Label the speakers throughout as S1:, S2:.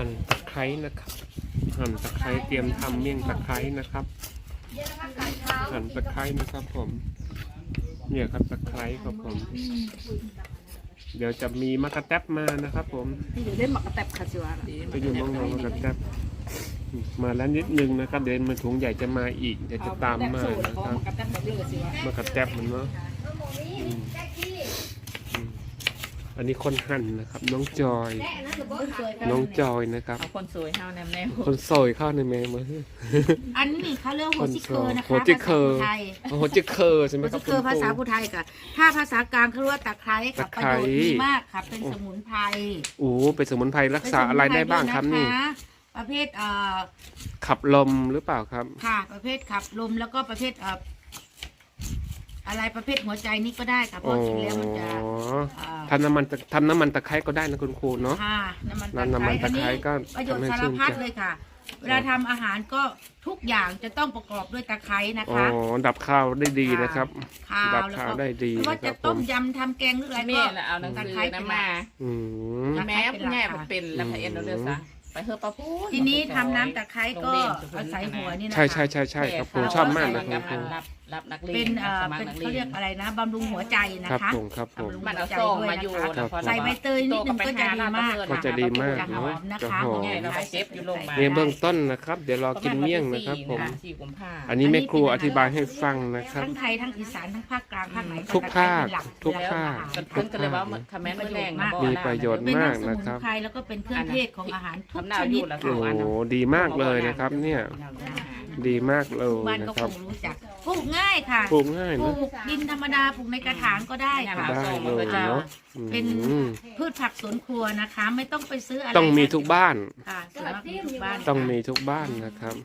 S1: หั่นตะไคร้นะครับ หั่นตะไคร้เตรียมทำเมี่ยงตะไคร้นะครับ หั่นตะไคร้นะครับผม เนี่ยครับตะไคร้ครับผม เดี๋ยวจะมีมะกระแตบมานะครับ ผม
S2: ที่อยู่ได้หมักกระแตบคาสิวะ
S1: ไปอยู่มองมองมะกระแตบมาแล้วนิดนึงนะครับเดี๋ยวมันถุงใหญ่จะมาอีกเดี๋ยวจะตามมานะครับ
S2: หมักะแตบแบบเลือดสิวะ
S1: มะกระแตบมันเนาะ อันนี้คนหั่นนะครับ น้องจอย น้องจอยนะครับ
S2: เอาคนสวยเฮาแนมแนว
S1: คนซอยเข้าในเมมือ
S3: อันนี้เขาเรียกหัวจิเคอร์นะคะ
S1: หัวจิเคอร์
S3: ภาษาไทย
S1: โอ้โหจิเคอร์ใช่ไหม
S3: หัว
S1: ครั
S3: จิ
S1: บ
S3: เคอร์ภาษา
S1: คุ
S3: พู
S1: ณ
S3: ไทยค่ะถ้าภาษากลางเขาเรียกว่าตะไคร้ค่ะ
S1: ตะ
S3: ประ
S1: ไคร้
S3: โยชน์ดีมากค่ะเป็นสมุนไพร
S1: โอ้เป็นสมุนไพรรักษาอะไรได้บ้างครับนี่
S3: เป็สมุไพรด้วยนะคะประเภทเอ่อ
S1: ขับลมหรือเปล่าครับ
S3: ค่ะ ประเภทขับลมแล้วก็ประเภทเอ่ออะไรประเภทหัวใจนี่ก็ได้ค่ะเพ
S1: อ๋อ
S3: ราะกินแล้วมันจะเอ่อ
S1: ทำน้ำมันตะทำน้ำมันตะไคร้ก็ได้นะคุณครูเนาะ
S3: ค่ะน้ำมัน
S1: น้ำมันตะไคร้ก็
S3: อันนี้ประโยชน์
S1: ทำให้
S3: สาร
S1: ชื่น
S3: พัด
S1: ใจ
S3: เลยค่ะ เวลาทำอาหารก็ทุกอย่างจะต้องประกอบด้วยตะไคร้นะ
S1: อ๋อ
S3: คะ
S1: ดับข้าวได้ดีนะครับ
S3: ข้าว
S1: ดับ
S3: แล้ว
S1: ข้าว
S3: ก็
S1: ได้ดี
S3: ไม่ว่า
S1: นะค
S3: จะ
S1: รับผ
S3: ต้ม
S1: ม
S3: ยำทำแกงหรืออะไร
S2: แม่
S3: ก็
S2: น่ะเอาหนังสือน้ำมา
S1: อืม
S2: แม่ผู้แง่มันเป็นแล้วพระเอ็นเราเลือกซะไปเฮอปลาพู
S3: ทีนี้ทำน้ำตะไคร้ก็อาศัยหัวนี่นะคะ
S1: ใช่ใช่ใช่ใช่ครับผมชอบมากนะคุณครู
S2: รับ รับนักเรียน
S3: เป็นเอ่อ
S2: สมัค
S3: เป็น
S2: นัก
S3: เขาเรียกอะไรนะบำรุงหัวใจนะครับคะ
S1: ผมครับผม
S2: มันเอาส่งมาอยู่
S1: ครับ
S3: ใส่ใบเตยนิดนึงก็จะดีมาก
S1: ก็จะดีมาก
S3: จะห
S1: เนาะ
S3: อมนะ
S1: จะ
S3: คะ
S1: หอม
S2: ใหญ่เราไปเจ็บอยู่โรงพยาบาล
S1: เนี่ยเบื้องต้นนะครับ เดี๋ยวรอกินเมี่ยงนะครับ ผม
S2: สี่กุมภา
S1: อันนี้แม่ครูอธิบายให้ฟังนะครับ
S3: ทั้งไทยทั้งอีสานทั้งภาคกลางภาคไหน
S1: ทุกภาค
S3: ตะไร้เป็นหลั
S1: ทุก
S3: แล้ว
S1: ภาค
S3: นะคะ
S2: เพิ่นก็เลยว่าคอมเมนต์เมื่อแรงนะ
S1: มีประโยชน์
S3: เป็น
S1: มาก
S3: น้ำสมุ
S1: นะ
S3: น
S1: ครับ
S3: ไพรแล้วก็เป็นเครื่องเทศของอาหารทุก
S2: ทำหน้า
S3: ช
S2: อ
S3: นิ
S2: ยู่
S3: ด
S2: แล้ว
S1: โอ้โหดีมากเลยนะครับ เนี่ย ดีมากเลย
S3: บ้าน
S1: นะ
S3: ก็
S1: ค
S3: ครับงรู้จักปลูกง่ายค่ะ
S1: ปลูกง่าย
S3: ปลู
S1: นะ
S3: กดินธรรมดาปลูกในกระถางก็ได้ค่ะ
S1: ได้เลยเนาะอื
S3: เป็น
S1: ม
S3: พืชผักสวนครัวนะคะ ไม่ต้องไปซื้ออะไร
S1: ต้องมีทุกบ้าน
S3: ค่ะส่วนมากมีทุกบ้าน
S1: ต้องมีทุกบ้านนะครับ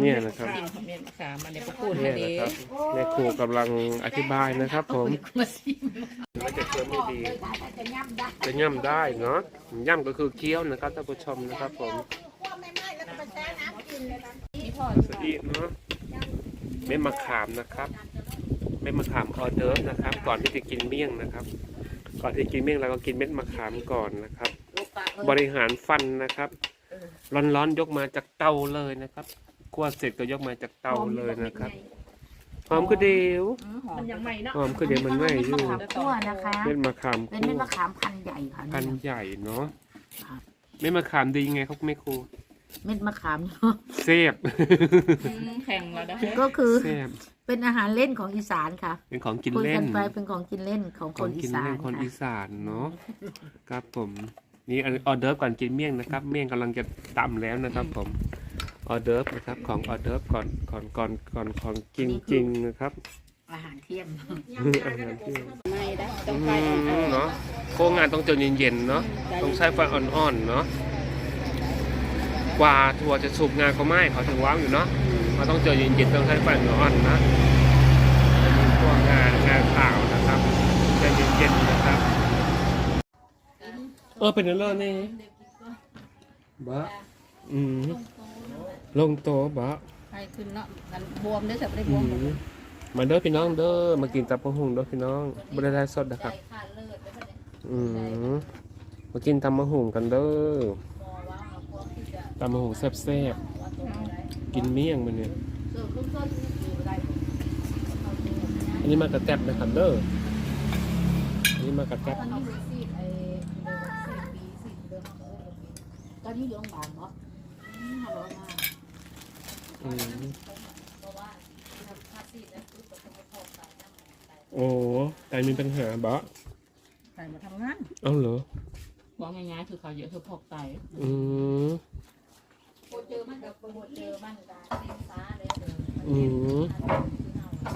S1: เนี่ยนะครับ
S2: จริงคอมเมนต์มาค่ะมันเนี่ยพูด
S1: เนี่
S2: ให้
S1: ย
S2: ดี
S1: นะครับแม่ครูกำลังอธิบายนะครับผม
S3: มาซิม
S1: มันจะเคี้ยวไม่ดีจะย่ำได้เนาะย่ำก็คือเคี้ยวนะครับท่านผู้ชมนะครับผม สวัสดีเนาะเม็ดมะขามนะครับเม็ดมะขามออเดิร์ฟนะครับ ก่อนที่จะกินเมี่ยงนะครับ ก่อนที่จะกินเมี่ยงเราก็กินเม็ดมะขามก่อนนะครับ บริหารฟันนะครับ ร้อนๆยกมาจากเตาเลยนะครับคั่วเสร็จก็ยกมาจากเตาเลยนะครับหอมก็เดียว
S2: มันยังใหม่เนาะ
S1: หอมก็เดียวมันไม่อยู่
S3: มะขามคั่วนะคะ
S1: เม็ดมะขาม
S3: เป็น
S1: คั่
S3: เม็ด
S1: ว
S3: มะขามพันธุ์ใหญ่ค่ะ
S1: พันธุ์ใหญ่เนาะเม็ดมะขามดียังไงครับแม่ครู
S3: เม็ดมะขามเนาะ
S1: เสียบ
S2: แข่งแล้วนะ
S3: ก็คือ
S1: เสียบ
S3: เป็นอาหารเล่นของอีสานค่ะ
S1: เป็นของกิน
S3: คุย
S1: เล่
S3: กันนไปเป็นของกินเล่นของ
S1: ข
S3: ค
S1: อง
S3: นอี
S1: กิน
S3: สา
S1: เล่
S3: น
S1: นคนอี
S3: ค่ะ
S1: สานเนาะครับผมนี่ออเดิร์ฟก่อนกินเมี่ยงนะครับ เมี่ยงกำลังจะตำแล้วนะครับผมออเดิร์ฟนะครับของออเดิร์ฟก่อนก่อนก่อนก่อนของกินจริงนะครับ
S3: อาหารเที่ยง
S1: อาหารที่
S2: ไม่ได้ต้
S1: อื
S2: องไปอ่อน
S1: มเนาะโครงงานต้องจนเย็นๆเนาะต้องใช้ไฟอ่อนๆเนาะ กว่าถั่วจะสุกงานก็ไม่เขาถึงว้างอยู่เนาะมันต้องเจอเย็นๆต้องใช้ไฟอ่อนๆนะพวกงานงานข่าวนะครับใจเย็นๆนะครับเออเป็นเรื่องนี่บะอืมลงโตะบะ
S2: ใครขึ้นเนาะกันบวมได้อแต่ไม่ได้บ
S1: อื
S2: วม
S1: มมาเด้อพี่น้องเด้อมากินตับกหุ่งเด้อพี่น้องบริได้สดนะครับอืมมากินตำมะหุ่งกันเด้อตำมะหุ่งแซ่บๆกินเมี่ยงมันเนี่ยอันนี้มากระแตบนะครับเด้ออันนี้มากระแตบ
S3: ตอนนี้อยู่โรงพยาบาลเนาะฮัลโหลมา
S1: อืมโอ้ไตมีปัญหาบะ
S2: ใครมาทำงาน
S1: เอ้าเหรอ
S2: บอกง่ายๆคือเขาเยอะคือพอกไต
S1: อืม อืม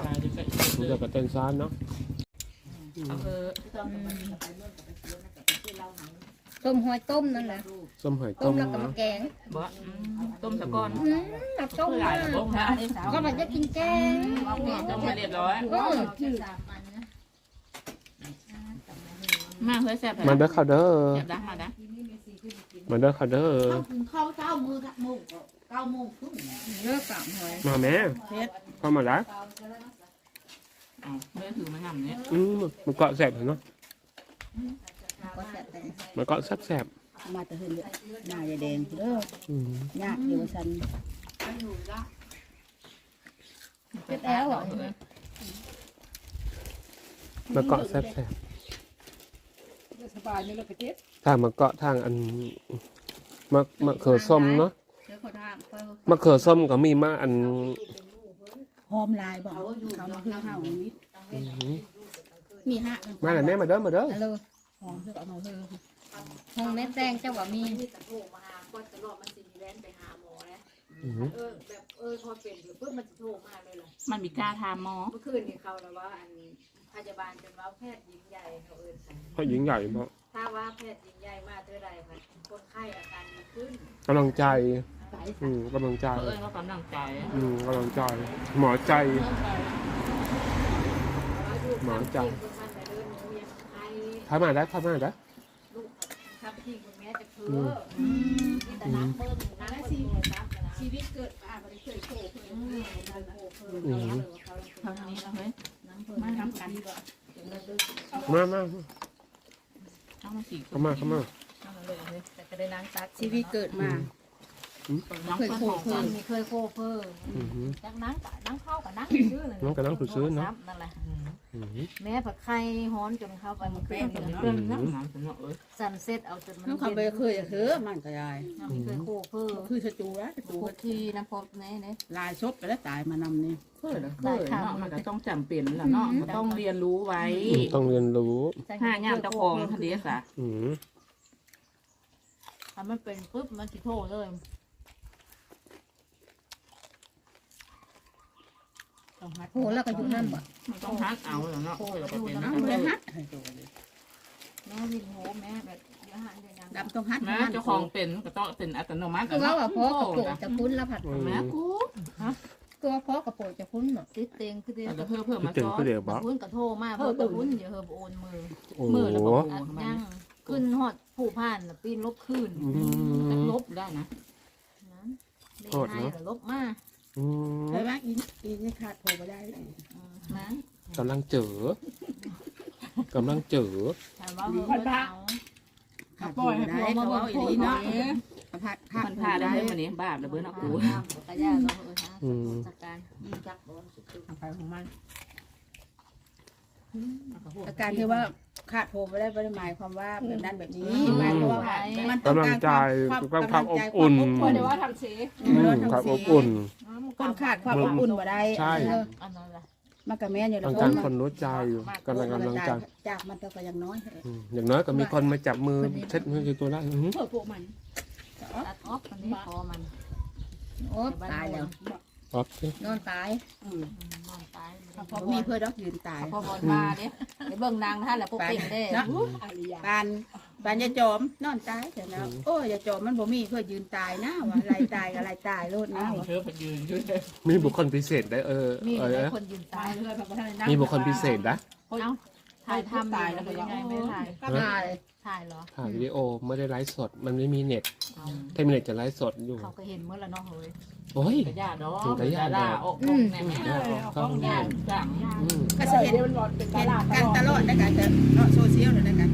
S2: ตายจะเป็น
S1: รู้จักกับเต้นซานเนาะ
S2: เอาคือ
S4: ต้มหอยต้มนั่นแหละ
S1: ส้มหอย
S4: ต้
S1: ต้
S4: ม
S1: ม
S4: แล้วก็มา
S1: เนาะ
S4: แกง
S2: บ่ต้มสะก้อน
S4: อืมน้ำต้ม
S2: หลายระบบนะ
S4: ก็มันจะกินแกง
S2: ต้มมาเรียบร้อย
S4: เออ
S2: มาเฮ้ยแซ่บ
S1: มาเด้อค่ะเด้อ
S2: แซ่บดังมาดัง
S1: มาเด้อค่ะเด้อ
S3: เข้าถึงเข้าเก้ามือค่ะโมงเก้าโมงครึ่ง
S4: เลิกสามหอย
S1: มาแม่เข้ามาละ
S2: อ๋อเมื่อถือมาทำเนี่ย
S1: อืมมันเกาะแสบเนาะ
S4: ก็แซ่บแต่
S1: มันเกาะแสบแสบ
S3: เมา
S5: แต่เห็นหน้ายายแดงเด้อ
S1: อืม
S5: ยากอยู่ว่าซั่น
S4: เป็นแล้วอะ
S1: มาเกาะแซ่บ
S5: สบายนี่เราไปเก็บ
S1: ๆทางมาเกาะทางอันมะมะเขือส้มเนาะ
S5: เดี๋ยวเขาทางเขา
S1: มะเขือส้มก็มีมาอัน
S5: หอมลายบ่เขามาคือข้าวนี้
S1: อืม
S5: มีฮะ
S1: มาแล้วแม่มาเด้อมาเด้อ
S4: ฮัลโหล
S5: หอมคือเอามาเพิ่ม
S4: ห้องแม่แตงเจ้าว่ามี
S3: โทรมาหาก็จะรอมันสิแล่นไปหาหมอนะ
S1: อืม
S3: เออแบบเออพอเป็นอยู่ปุ๊บมันจะโทรมาเลยล่ะ
S6: มันมีกล้าทามหมอ
S3: เมื่อคืนนี่เขาแล้วว่าอัน พยาบาลจนว่าแพทย์หญิงใหญ่เขาเอิ้นค่ะ
S1: เขาหญิงใหญ่เพราะ
S3: ถ้าว่าแพทย์หญิงใหญ่มาเท่าใดค่ะคนไข้อาการดีขึ้น
S1: กำลังใจ อืมกำลังใจ
S6: เอ้ยว่ากำลังใจ
S1: อืมกำลังใจ หมอใจหมอใจ
S3: คุณมันแต่เดินหนูยังไข้
S1: เข้ามาได้เข้ามาได้
S3: ลูกทับที่คุณแม่จะเพ้
S1: อื
S3: อ
S1: ม
S3: นี่แต่นักเบิ้งนักชีวิตชีวิตเกิดมาบ่ได้เคยโผล่เพิ่นเพิ่นโผล่เพิ่น
S1: อืม
S6: เท่านี้แล้วเฮ้ย
S5: มาทำกัน
S1: มามา
S6: เอามาสี่
S1: เข้ามาเข้ามา
S6: เอามาเลยเฮ้ย
S3: แต่ก็ได้นั่งตัด
S5: ชีวิตเกิดมา
S6: น้อง
S5: เคย
S6: เพื่อน
S5: โค
S6: ของ
S5: เค
S6: กั
S5: ย
S6: น
S3: มีเคยโคเพิ่ม
S1: อืม
S3: จากนั่งกะนั่งเข้ากับนั่งซื้อเลย
S1: นั่งกับนั่งซื้อๆเนอะ
S3: นั่นแหละ
S1: อืม
S3: แม่ผัดไข่ฮ้อนจนเข้าไปมัน
S6: เป็
S3: เป็นน
S6: เพื่อนน้ำหนักสนอเอ้ย
S3: สันเซ็ตเอาจนมัน
S5: น้องเขาไปเคยจะเถอะมันก็ได้
S3: มีเคยโคเพิ่ม
S5: คือสจูแล้วสจู
S3: โคทีน้ำพบเน่เน่
S5: ลายชบไปแล้วตายมานำนี่
S6: เคยเหรอเคยเนาะมันก็ต้องจำเป็นแหละเนาะมันต้องเรียนรู้ไว้
S1: อืมต้องเรียนรู้
S6: ห้าย่ามเจ้าของทะเลสะ
S1: อืม
S3: ถ้ามันเป็นปุ๊บมันสิโทเลย
S5: ต้องหัด
S4: โหแล้วก็อยู่นั่นบ่
S6: มันต้องฮักเอาแล้วเนาะเคยก็เป็น
S5: น้อง
S6: นะ
S5: เลยหัดให้ตัวเลย
S3: แม่วินโหแม่แบบเยอะหันเดียวยัง
S5: ดำต้องหัด
S6: นะเจ้าของเป็นก็ต้องเป็นอัตโนมัติ
S4: ก็ว่าว่าพ่อกระโปรงจะคุ้นแล้วผัด
S1: อื
S6: แม่
S1: ม
S6: กู
S4: ก็ว่าพ่อกระโปรงจะคุ้นเนาะ
S3: ติดเต็งคือเต็ง
S6: แต่เพื่อเพื่อมา
S1: ถึง
S6: ซ้อน
S1: ก็เดี๋ยว
S3: ก
S1: บ
S3: ระ
S1: อก
S3: พุ้นกระโทมาเพิ่มกระพุ้นเดี๋ยวเฮิบโอนมือ
S1: โอ้
S6: มือแล้วก็
S3: อัดยังขึ้นหอดผู้ผ่านน่ะปีนลบขึ้น
S1: อืม
S6: ลบได้นะ
S3: นั้นไม่
S1: โทษ
S3: ให้
S1: เนอะ
S3: ก็ลบมา
S1: อืม
S5: เลยว่าอินอินนี่ขาดโผล่ไปได้
S3: อืมนะ
S1: กำลังเจอกำลังเจอ
S3: ถามว่าเฮิบเอา
S5: ขาดโผล่ไปได้เขาเอาอีหลีเนาะขาดขาด
S6: มัน
S5: โผล่
S6: พา
S5: ไป
S6: ได้
S5: ได้
S6: ไหมวันนี้บาประเบิดนะกู
S3: กระยาก็เออฮะ
S1: อืม
S3: จัดการจักบอลสุด
S6: ไปของมัน
S5: อาการที่ว่าขาดโผล่ไปได้ไม่ได้หมายความว่าแบบนั้นแบบนี้หมายความว่ามันต้อง
S1: กำลัง
S5: การ
S1: ใจ
S5: ความ
S1: กำลังความอบ
S5: ใจ
S1: อุ่น
S5: ความ
S4: เดี๋ยวว่าทำสี
S1: อืมความอบอุ่น
S5: คนขาดความอบอุ่นบ่ได้
S1: ใช่
S5: เออ
S3: อันนั้นแหละ
S5: มันก็แม่นอยู่
S1: ต้อง
S5: แล้ว
S1: การคนรู้ใจอยู่กำลังกำลังใจ
S5: จากมันก็ยังน้อย
S1: อืมอย่างน้อยก็มีคนมาจับมือเช็ดมือตัวได้อื้อหือ
S5: เพื่อพวกมัน
S3: ตัดออกมันนี้พอมัน
S4: โอ้
S5: ตายแล้ว
S1: ออกสิ
S4: นอนตาย
S5: อืม
S3: นอนตาย
S5: พอมีเพื่อดอกยืนตาย
S3: พอบอลมาเนี่ยไปเบิ่งนางท่านแหละพวกเป่งได้
S5: เนาะบานบานยาจอมนอนตายเสร็จแล้วโอ้ยาจอมมันบ่มีเพื่อยืนตายนะว่าอะไรตายอะไรตายโลดนะ
S6: เชื่อพยืนด้วย
S1: มีบุคคลพิเศษได้เออ
S3: มี
S1: เอ
S3: หลาย
S1: อ
S3: คนยืนตาย
S1: มีบุคคลพิเศษนะ
S3: เอ้าถ่ายทำตายแล้วเป็นยังไงไม่ถ่าย
S4: ตาย
S3: ถ่ายเหรอ
S1: ถ่ายวิดีโอไม่ได้ไลฟ์สด มันไม่มีเน็ตถ้ามีเน็ตจะไลฟ์สดอยู่
S3: เขาก็เห็นเมื่อละเนาะเฮ้ย
S1: โอ้ย
S6: กระยาดอกกระยาดาอกแน่แน่ต้องยาจัง
S1: อืม
S5: ก็จะเห็นเห็นกันตลอดนะกันจะเนาะโซเชียลเลยนะกัน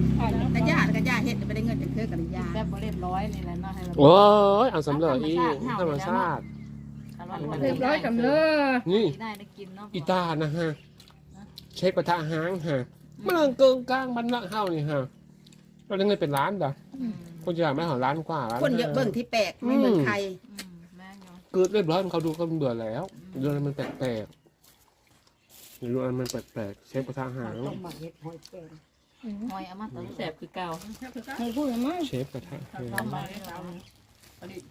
S5: แต่ญาติกันญาติเฮ็ดไม่ได้เงินจากเคือกับญาติ
S3: แบบบ่เรียบร้อยนี่แหละเนาะให้เรา
S1: โอ้ยเอาสำเร็จอีกธรรมชาติ
S4: เรียบร้อยจำเลย
S1: นี่
S3: ได้ได้กินเนาะ
S1: อีตานะฮะ เชฟกระทะหางฮะมันเกินกลางมันละเฮานี่ฮะ เราได้เงินเป็นล้านด่ะคนจะอยากไม่หาล้านกว่าล้าน
S5: คนเยอะเบิ่งที่แปลกไม่เหมือนใคร
S3: อืมแม่เนาะ
S1: เกิดเรียบร้อยเขาดูก็เบื่อแล้วดูอะไรมันแปลกๆดูอะไรมันแปลกๆเชฟกระทะหาง
S3: หอยเอามาตึง
S6: แสบคือเก่า
S4: ให้พูดมั้ง
S1: เชฟกระทะหาง
S3: เรามาให้เรา
S6: ผลิต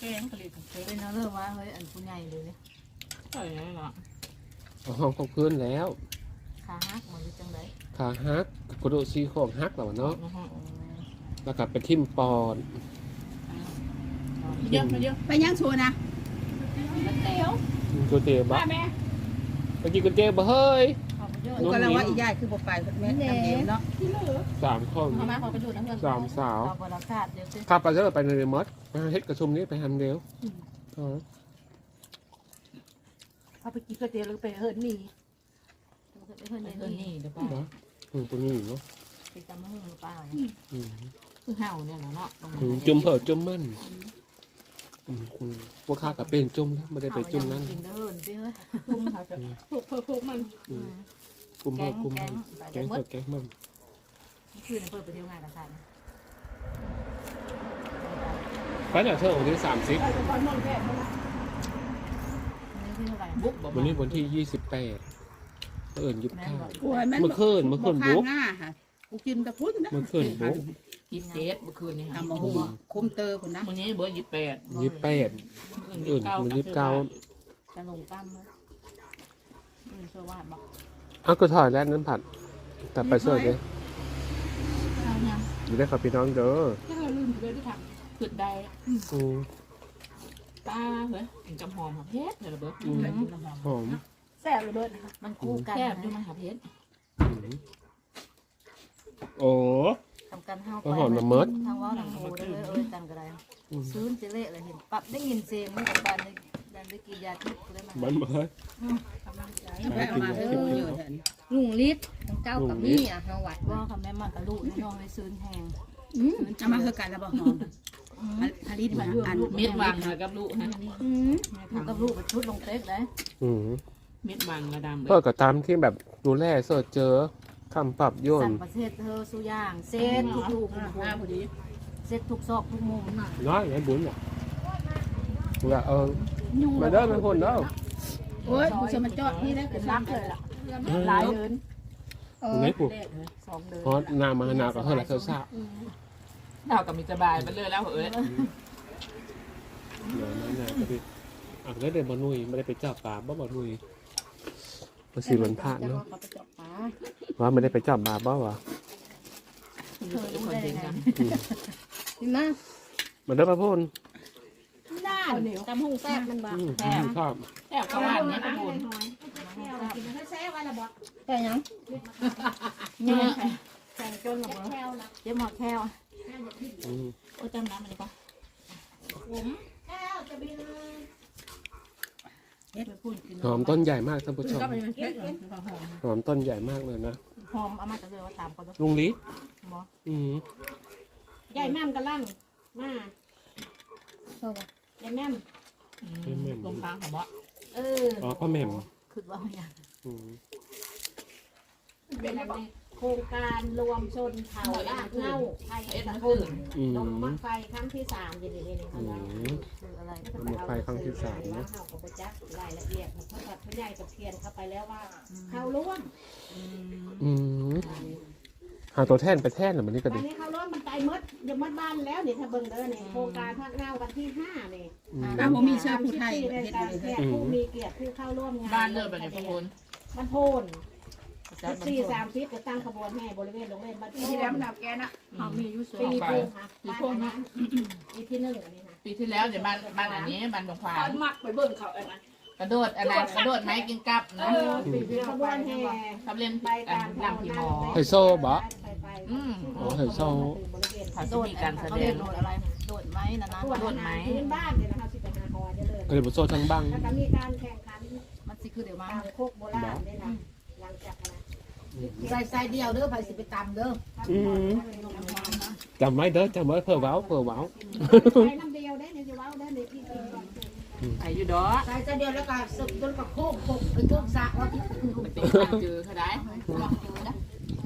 S6: แกงผลิต
S3: เป็นเรื่องว่าเฮ้ยอันผู้ใหญ่เลยเนี่ย
S6: ใช่ไหมล่ะ
S1: เอาห้องเขาคืนแล้ว
S3: ขาหักมันจังได
S1: ขาฮักกระดูกซี่โครงฮักแล้วเนาะแล้วกลับไปทิ่มปอด
S6: เยอะเยอะ
S5: ไปย่างชัวนะ
S1: ก๋วยเตี๋ยวบะไปกินก๋วยเตี๋ยวบะเฮ้ย
S3: เขาไปเยอะ
S5: กูก็แล้วว่าอียายคือบ่ไปแม่ทำเดียวเนาะ
S1: สามคน
S3: เขามาเขาไปดูน้ำเงิน
S1: สามสาว
S3: เขาบริษัทเดี๋ยวสิ
S1: ข้าไปแล้วไปในเรมอสมาเฮ็ดกระชุมนี้ไปทำเดียวอ๋อ
S4: เอาไปกินก๋วยเตี๋ยวหรือไปเฮิร์นนี่
S3: เพื่อน
S6: เออ
S3: นี่
S6: นี่เดี๋ยวป้า
S1: อืมตัวนี้เนาะ
S3: ไปจำมือเปล่าเนี่ย
S1: อืม
S6: คือเห่าเนี่ยเนาะ
S1: อืมจุ่มเผอจุ่มมันอืมอืมพวกข้ากับเป็นจุ่มนะไม่ได้ไปจุ่มนั่น
S6: กินเดินสิเฮ้ย
S4: ทุ่มเขาจะถูกเพิ่มมัน
S1: อืมกุม
S6: แก
S1: เผองกุม
S6: แก
S1: มัน
S6: ง
S1: แกงเผอแกงมัน
S6: คืนเปิดไปเที่ยวงานกับฉัน
S1: ไปเดี๋ยวเธอวันที่สามสิบ
S2: ไปก่อนนอนแก่เท่านั้น
S6: นี่คือเท่าไหร่บุ๊กบอก
S1: วันนี้วันที่ยี่สิบแปด เอิญยุบข้าว
S3: กลัวมัน
S1: เมื่อคืนเมื่อคืน
S3: ข้า
S1: บุ๊
S3: ง
S1: ก
S3: หน้าค่ะกูกินแตะพุ่นนะ
S1: เมื่อคืนบุ๊ก
S6: ยี่สิบเจ็ดเมื่อคืนนี่
S3: ทำมาหัวคุมเตอคนนะ
S6: วันนี้เบอร์ยี่สิบแปด
S1: ยี่สิบแปดเอิญมันยี่สิบเก้า
S6: จะลงตั้มเลยอืมเชื่อว่าบอก
S1: อ้าวก็ถอยแล้วนั้นผัด แต่ไปสวยเลย
S6: เอาเนี่ย
S1: อยู่ได้กับพี่น้องเด้อ
S4: ถ้าเราลืมไปเลยที่ท
S6: ขึ้นได้
S1: อืม
S6: ตาเฮ้ยกินกำหอมหาเพชรเลยระเบิด
S1: หอมำ
S4: แซ่บระเบิดนะคะ
S6: มันคู่กันแค่ดูมันหาเพชร
S1: อืมโอ้
S6: ทำกันเฮา
S1: ก็หอมละเมิด
S6: ทางว่าหนังโมได้เลยเอ้ยกันก็ได้
S1: อืม
S6: ซื้อเจเละเลยเห็นปั๊บได้ยินเสียงเมื่อกับการได้ดันได้กี่ยาทิพย์ได้มา
S1: มันเบิด
S3: ไปเอามาเออเยอะแทน
S4: ลุงลิศของเจ้ากับนี่อะเฮาวัด
S6: ว่าคำแม่มันกระลูกน้องเลยซื้อแหง
S4: อืม
S3: เอามาคือกันแล้วบอกหอมฮาริสมันอัน
S6: เม็ดวางมากับลูกฮะ
S4: อืม
S6: กับลูกชุดลงเต็กเลย
S1: อืม
S6: เม็ดวางมาดำเล
S1: เพื่
S6: ย
S1: อกับตามที่แบบดูแลเสิร์ชเจอคำปรับโยน
S6: สั่งประเทศเธอสุย่างเซ็ตทุกลูก
S3: มาพอดี
S6: เซ็ตทุกซอกทุกมุมน่ะ
S1: น้อยไอ้บุญอะว่าเออมาเด้อเป็นคนเด้อ
S3: โอ้ยกูจะมาจอดนี่แล้วกูรักเลยล่ะ
S6: หลายเดิน
S4: เออ
S1: ไหนปุ๊บ
S6: เลขเลยสองเดิน
S1: เพราะนามานาก็เท่าไหร่เท่าซา
S6: ดาวกับมีสบายไปเลยแล้วเอ้ย
S1: เดี๋ยวนั่นน่ะก็ดิอะแล้วเดินมานุยไม่ได้ไปจับปลาบ่มานุย ภาษีวันพระเนาะ
S4: เขาไปจับปลา
S1: ว่าไม่ได้ไปจับปลาบ่วะ
S6: เธอรู้ได้ไง
S4: นี่นะ
S1: มาเด้อพระพุน
S4: ด้านตำหงแซ่บมันบ้า
S1: อืมชอบ
S6: แอบเข้าบ้านเนี่ยกระบุญ
S2: กินให้แซ่ไว้ละบ่
S4: แต่ยัง
S6: เนี่ย
S4: แข่งจนหรอ
S2: แค่วละ
S6: เจ๊หมอแค่ว
S1: อืม
S6: โอ้จำน้ำมันดีกว่า
S2: แค่วจะบิน
S6: ไปพูดกิน
S1: หอมต้นใหญ่มากท่านผู้ชม
S4: ก็เป็นเผ็ดเหรอ
S1: หอมต้นใหญ่มากเลยนะ
S6: หอมเอามาจะเลยว่าตามเขาด้วย
S1: ลุงลิ
S6: หมอ
S1: อืม
S2: ใหญ่แม่มกระลังมา
S4: เออ
S2: ใหญ่แม่ม
S6: ลงทางของหมอ
S2: เออ
S1: อ๋อพ่อแม่ม
S6: คือว่าอย่าง
S1: อืม
S2: เป็นอะไร โครงการรวมชนเผ่าลากเง่าไทย
S6: เอ็ด
S2: ตะ
S6: มัน
S2: กุ
S6: คื
S2: น
S6: น
S1: อืม
S2: ลงมักไฟครั้งที่สามยินดีนี่
S1: อื
S2: เขา
S1: ม
S6: คืออะไร
S1: มักไฟครั้งที่สามนะ
S2: เขาก็ไปจักรายละเอียดเพราะว่าผู้ใหญ่กับเทียนเข้าไปแล้วว่า เข้าร่วม
S1: อืมหาตัวแท่นไปแท่นเหรือมันนี่ก็
S2: วั
S1: ดี
S2: นนี้เข้าร่วมมันไกลมดอย่ามัดบ้านแล้วนี่ถ้าเบิ่งเด้อนี่ยโครงการพักเง่าวันที่ห้าเนี่
S1: อืม
S3: อ้าวผมมีชาผู้ไทย
S2: ผู้มีเกียรติผู้เข้าร่วมงาน
S6: บ้านเลิกแบบนี้พวกคุณ
S2: มันโพน สิบสี่สามสิบจะตั้งขบวนแห่บริเวณโรงเรียนบ้านโพ
S3: ที่แล้ว
S2: น
S3: มันดับแกนะ
S6: เขามียุ่ง
S2: ปี
S6: ไป
S2: ปูค่ะบ้านนั้นปีที่หนึ่งอันนี้นะ
S6: ปีที่แล้วเดี๋ยวบ้านบ้านอันนี้บ้านดงควา
S4: ตอนนมักไปเบิ่งเขาเองนะ
S6: กระโดดอะไรกระโดดไม้กินกับนะ
S2: ขบวนแห่
S6: ทำเล่น
S2: ไป
S6: อั
S2: ตานม
S6: ลำพีหมอ
S1: ไฮโซ่บ่
S2: ไปไป
S6: อืม
S1: อ๋อไฮโซ่
S6: เขาจะมีการแสดง
S3: โดดอะไรโดดไหมนะนะ
S2: โดดไหมพื้นบ้านเนี่ยนะคะสิเป็นนาคอจะเลย
S1: ก็เลยบุโซ่ทั้งบ้าง
S2: แล้วก็มีการแข่ง
S3: ใส่ใส่เดียวเด้อไปสิไปตำเด้อ
S1: อืมจำไว้เด้อจำไว้เผื่อเว้าเผื่อเว้า
S2: ใช้น้ำเดียวได้เนี่ยจะว้าวได้เนี่ยพี่กินก่อน
S6: ไอ้ยูดอ
S3: ใส่ใส่เดียวแล้วก็สึกจนกับโคกโคกไปโคกสระว่าที่คือ
S6: ไปตีเจอเขาได้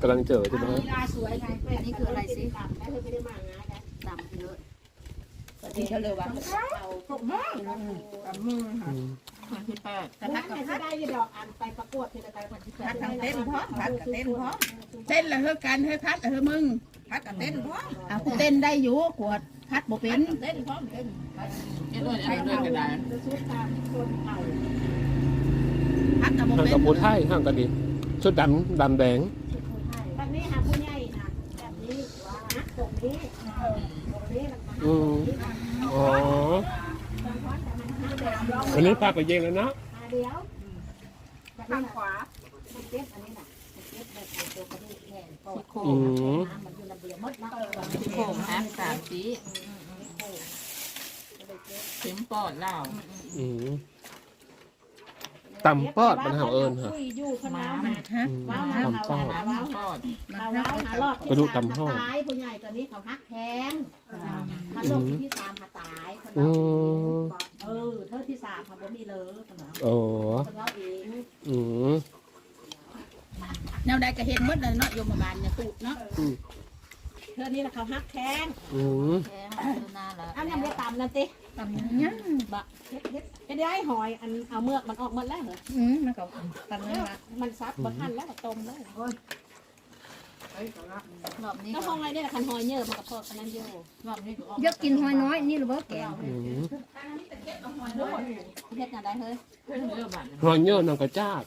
S1: กำลังเจอใช่ไหม
S3: ลีลาสวยไงอันนี้คืออะไรสิ
S2: ตัดได้เลยไม่ได้มาง่ายนะ
S3: ตำไปเลย ปฏิเฉลยว่า
S2: เอาพวกมือ
S1: อืม
S6: มันที่แปด
S3: กระ
S2: พั
S3: ทั
S2: ก
S3: ก
S2: กั
S3: กั
S2: บบพั
S3: พั
S2: ก
S3: ก
S2: ได้ดอกอันไปประกวดที่ระดับพัด
S3: พัดกับเต้นพร้อมพัดกับเต้นพร้อมเต้นละเฮ้กันเฮ้พัดละเฮ้มึงพัดกับเต้นพร้อมอะกูเต้นได้อยู่กวดพัดบ่เป็นเต้นพร้อมเต้น
S6: เอ็ดด้วยเอ็ดด้วยกันได้
S2: จะชุดตามคนเผ่า
S3: พัดกับบ่
S1: ห่าง
S3: เป็น
S1: กับผู้ไทยห่างกันดีชุดดำดำแดง
S2: แบบนี้หาผู้ใหญ่นะแบบนี้ว่านะตรงนี้ตรงนี้มันมา
S1: อืมอ๋อ
S2: ตรงนั้นแต่มันห้าเดียว
S1: วันนี้พาไปเย็นแล้วเนาะ
S2: ห้าเดียวข้างขวามันเจ็บอันนี้น่ะมันเจ็บแบบตัวกระดูกแขนก็
S6: ที่โค้
S1: อื
S6: ง
S1: ม
S2: น้ำมันอยู่ระเบียบมดนะ
S6: ที่โค้งฮะสามสีเข็มปอดเล่า
S1: อืม
S2: เตำ
S1: ปอดมันหาเอิญเหรอ
S2: คุยอยู่คนน้ำ
S3: ฮะ
S1: อืม
S2: ว้าวหา
S1: ตำปอด
S2: ว้าว
S6: ทอด
S2: เอาว้าวหารอบ
S1: กระดู
S2: ที่
S1: ก
S2: สาม
S1: ตำห้อง
S2: ตายผู้ใหญ่ตัวนี้เขาฮักแทงถ้าลงที่สามหาตายคน
S1: อื
S2: เรา
S1: ม
S2: เออเท่าที่สามเขาบ่มีเลยคนเรา
S1: โอ้
S2: คนเราเอง
S1: อืม
S3: แนวใดก็เห็นหมดเลยเนาะโยมบาลเนี่ยตูดเนาะ
S2: เท่านี้แหละเขาฮักแทง
S1: อืม
S6: แกงดูหน้าละ
S2: อันยังไม่ตามนั่นติ
S3: ตำยัง
S2: บะเฮ็ดเฮ็ดเฮ็ดได้หอยอันเอาเมือกมันออกหมดแล้วเหรอ
S3: อืมมันก็ตำยังละ
S2: มันซับบ่ทันแล้วต้มแล้ว
S6: รอบนี้
S2: แล้วห้องอะไรเนี่ยคันหอยเยอะมันก็พอกันนั้นอยู่
S6: รอบนี้ก็ออก
S4: ยกกินหอยน้อยนี่หรือว่าแกง
S1: อืม
S2: เฮ็ดงานได้เฮ้ย
S1: หอยเยอะนองกระจาด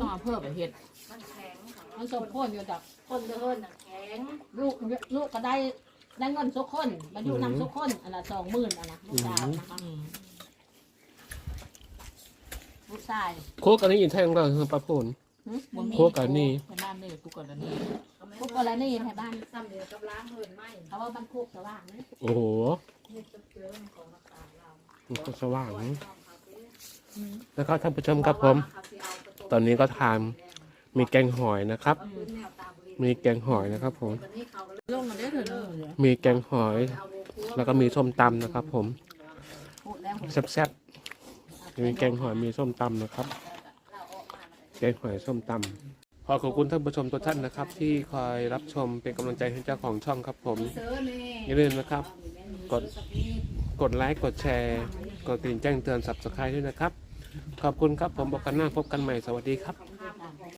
S6: ต้องเอาเพิ่มไปเห็ด
S2: มันสมควรอยู่ดอก
S6: คนเดินน่ะแข็ง
S2: ลูกลูกก็ได้ได้เงินทุกคนมาอยู่นำทุกคนอันละสองหมื่นอันละลูกสาวนะคะ
S6: อืม
S2: ลูกชาย
S1: โคกันนี่ยินแทงเราคือปลาผล
S6: บ่มี
S1: โคกันนี่
S6: ไปบ้านนี่กูก่อนแล้วนี่
S2: พวกอะไรนี่ในบ้าน
S6: ซ้ำเดียวกับล้างเหินไหม
S2: เขาว่าบ้านโคกสว่างนะ
S1: โอ้โหมันก็สว่างแล้วก็ท่านผู้ชมครับผม ตอนนี้ก็ทาน มีแกงหอยนะครับ มีแกงหอยนะครับผม
S6: ลงมาได้เถอะเลย
S1: มีแกงหอย แล้วก็มีส้มตำนะครับ ผม
S2: พูดแล้ว
S1: แซ่บๆมีแกงหอยมีส้มตำนะครับ แกงหอยส้มตำขอขอบคุณท่านผู้ชมทุกท่านนะครับ ที่คอยรับชมเป็นกำลังใจให้เจ้าของช่องครับผมอย่าลืมนะครับ กดกดไลค์กดแชร์ กดติดแจ้งเตือน subscribe ด้วยนะครับ ขอบคุณครับผมบอกกันหน้าพบกันใหม่สวัสดีครับ